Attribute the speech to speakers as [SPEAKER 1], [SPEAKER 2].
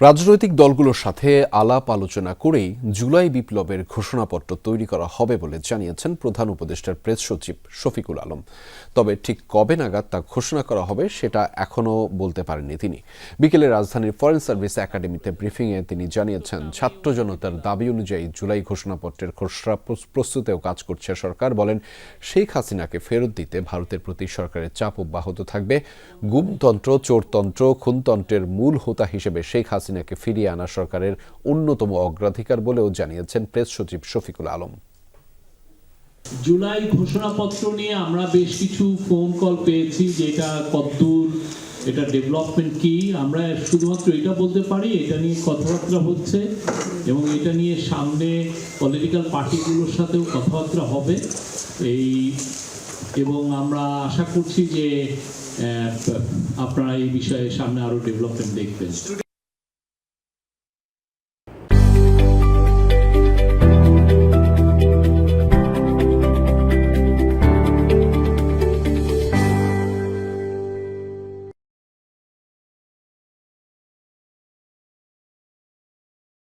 [SPEAKER 1] রাজনৈতিক দলগুলোর সাথে আলাপ আলোচনা করেই জুলাই বিপ্লবের ঘোষণাপত্র তৈরি করা হবে বলে জানিয়েছেন প্রধান উপদেষ্টার প্রেস সচিব শফিকুল আলম। তবে ঠিক কবে নাগাদ তা ঘোষণা করা হবে সেটা এখনও বলতে পারেননি তিনি। বিকেলে রাজধানীর ফরেন সার্ভিস একাডেমিতে ব্রিফিংয়ে তিনি জানিয়েছেন, ছাত্র জনতার দাবি অনুযায়ী জুলাই ঘোষণাপত্রের খসড়া প্রস- প্রস্তুতেও কাজ করছে সরকার। বলেন, শেখ হাসিনাকে ফেরত দিতে ভারতের প্রতি সরকারের চাপ অব্যাহত থাকবে। গুমতন্ত্র, চোরতন্ত্র, খুনতন্ত্রের মূল হোতা হিসেবে শেখ হাসিনাকে ফিরিয়ে আনা সরকারের অন্যতম অগ্রাধিকার বলেও জানিয়েছেন প্রেস সচিব শফিকুল আলম।
[SPEAKER 2] জুলাই ঘোষণাপত্র নিয়ে আমরা বেশ কিছু ফোন কল পেয়েছি যে এটা কতদূর এটা ডেভেলপমেন্ট কি, আমরা শুধুমাত্র এটা বলতে পারি, এটা নিয়ে কথাবার্তা হচ্ছে এবং এটা নিয়ে সামনে পলিটিক্যাল পার্টিগুলোর সাথেও কথাবার্তা হবে। এই, এবং আমরা আশা করছি যে আপনারা এই বিষয়ে সামনে আরও ডেভেলপমেন্ট দেখবেন।